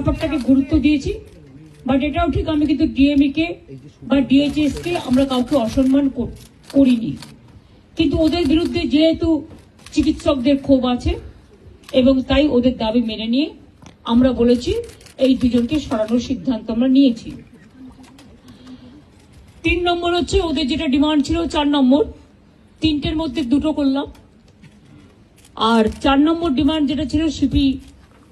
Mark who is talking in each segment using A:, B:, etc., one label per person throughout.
A: ব্যাপারটাকে গুরুত্ব দিয়েছি বাট এটাও ঠিক আমি কিন্তু ডিএমই কে বা ডিএইচএস কে আমরা কাউকে অসম্মান করিনি। কিন্তু ওদের বিরুদ্ধে যেহেতু চিকিৎসকদের ক্ষোভ আছে, এবং তাই ওদের দাবি মেনে নিয়ে আমরা বলেছি এই দুজনকে সরানোর সিদ্ধান্ত আমরা নিয়েছি। তিন নম্বর হচ্ছে ওদের যেটা ডিমান্ড ছিল চার নম্বর, তিনটের মধ্যে দুটো করলাম। আর চার নম্বর ডিমান্ড যেটা ছিল সিপি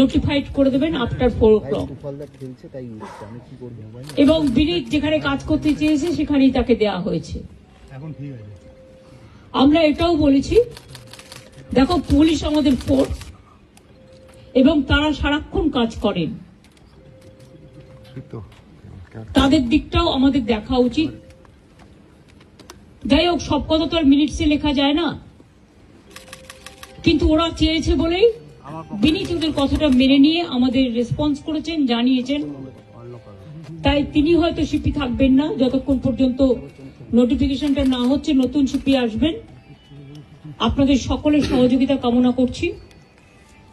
A: নোটিফাইড করে দেবেন আফটার ফোর ও ক্লক
B: ফলদা খেলছে তাই আমি কি করব
A: এবং বিনীত যেখানে কাজ করতে চেয়েছে সেখানেই তাকে দেয়া হয়েছে। আমরা এটাও বলেছি দেখো পুলিশ আমাদের ফোর্স এবং তারা সারাক্ষণ কাজ করেন। তাদের দিকটাও আমাদের দেখা উচিত। যাই হোক সব কথা তো আর মিনিটসে লেখা যায় না। কিন্তু ওরা চেয়েছে বলেই বিনীত ওদের কথাটা মেনে নিয়ে আমাদের রেসপন্স করেছেন, জানিয়েছেন। তাই তিনি হয়তো সিপি থাকবেন না, যতক্ষণ পর্যন্ত নোটিফিকেশনটা না হচ্ছে, নতুন সিপি আসবেন। আপনাদের সকলের সহযোগিতা কামনা করছি।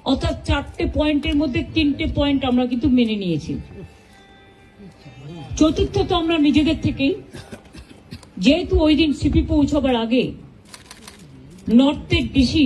A: অর্থাৎ চারটে পয়েন্টের মধ্যে তিনটে পয়েন্ট আমরা কিন্তু মেনে নিয়েছি। চতুর্থ তো আমরা নিজেদের থেকেই। যেহেতু ওই দিন সিপি পৌঁছবার আগে নর্থের ডিসি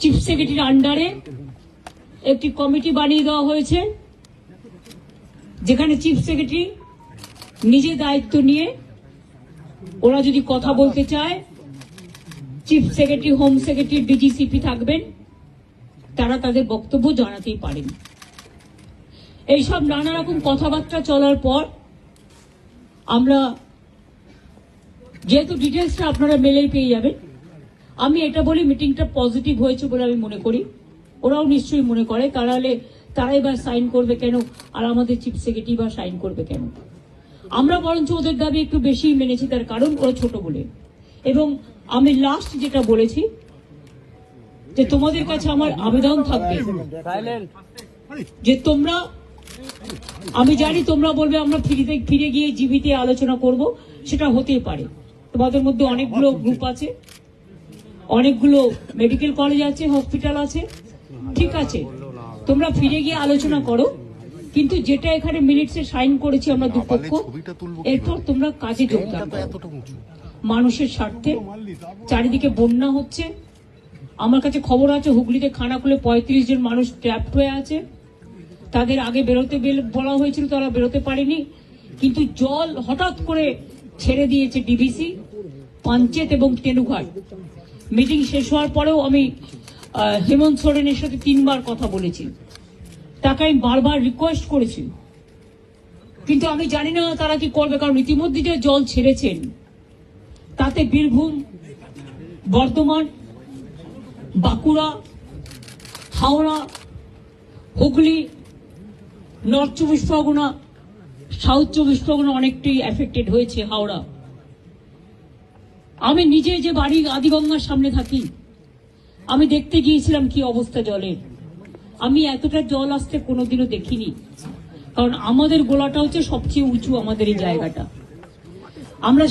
A: চিফ সেক্রেটারির আন্ডারে একটি কমিটি বানিয়ে দেওয়া হয়েছে, যেখানে চিফ সেক্রেটারি নিজে দায়িত্ব নিয়ে ওরা যদি কথা বলতে চায় chief secretary home secretary DGCP থাকবেন, তারা তাদের বক্তব্য জানাতেই পারেন। এইসব নানা রকম কথাবার্তা চলার পর আমরা যেহেতু ডিটেলসটা আপনারা মেলেই পেয়ে যাবেন আমি এটা বলি মিটিংটা পজিটিভ হয়েছে বলে আমি মনে করি। ওরাও নিশ্চয়ই মনে করে তাহলে তারাই বা সাইন করবে কেন আর আমাদের চিফ সেক্রেটারি বা সাইন করবে কেন? আমরা বরঞ্চ ওদের দাবি একটু বেশি মেনেছি তার কারণ ওরা ছোট বলে। এবং আমি লাস্ট যেটা বলেছি যে তোমাদের কাছে আমার আবেদন থাকবে। যে তোমরা আমি জানি তোমরা বলবে আমরা ফিরিতে ফিরে গিয়ে জিবিতে আলোচনা করব সেটা হতেই পারে। তোমাদের মধ্যে অনেকগুলো গ্রুপ আছে। অনেকগুলো মেডিকেল কলেজ আছে হসপিটাল আছে ঠিক আছে। তোমরা ফিরে গিয়ে আলোচনা করো। কিন্তু যেটা এখানে মিনিটসে সাইন করেছি আমরা দুপক্ষ এরপর তোমরা কাজে যোগদান করো মানুষের স্বার্থে। চারিদিকে বন্যা হচ্ছে। আমার কাছে খবর আছে হুগলিতে খানাকুলে পঁয়ত্রিশ জন মানুষ ট্র্যাপড হয়ে আছে। তাদের আগে বেরোতে বেল- বলা হয়েছিল তারা বেরোতে পারেনি। কিন্তু জল হঠাৎ করে ছেড়ে দিয়েছে ডিবিসি পাঞ্চেত এবং তেনুঘাট। মিটিং শেষ হওয়ার পরেও আমি হেমন্ত সোরেনের সাথে তিনবার কথা বলেছি। তাকে আমি বারবার রিকোয়েস্ট করেছি। কিন্তু আমি জানি না তারা কি করবে, কারণ ইতিমধ্যে যে জল ছেড়েছেন, তাতে বীরভূম, বর্ধমান, বাঁকুড়া, হাওড়া, হুগলি, নর্থ চব্বিশ পরগনা, সাউথ চব্বিশ পরগনা অনেকটাই এফেক্টেড হয়েছে হাওড়া। আমি নিজে যে বাড়ি আদিগঙ্গার সামনে থাকি, আমি দেখতে গিয়েছিলাম কি অবস্থা জলের আমি এতটা জল আসতে কোনোদিনও দেখিনি, কারণ আমাদের গোলাটা হচ্ছে সবচেয়ে উঁচু আমাদের এই জায়গাটা। আমরা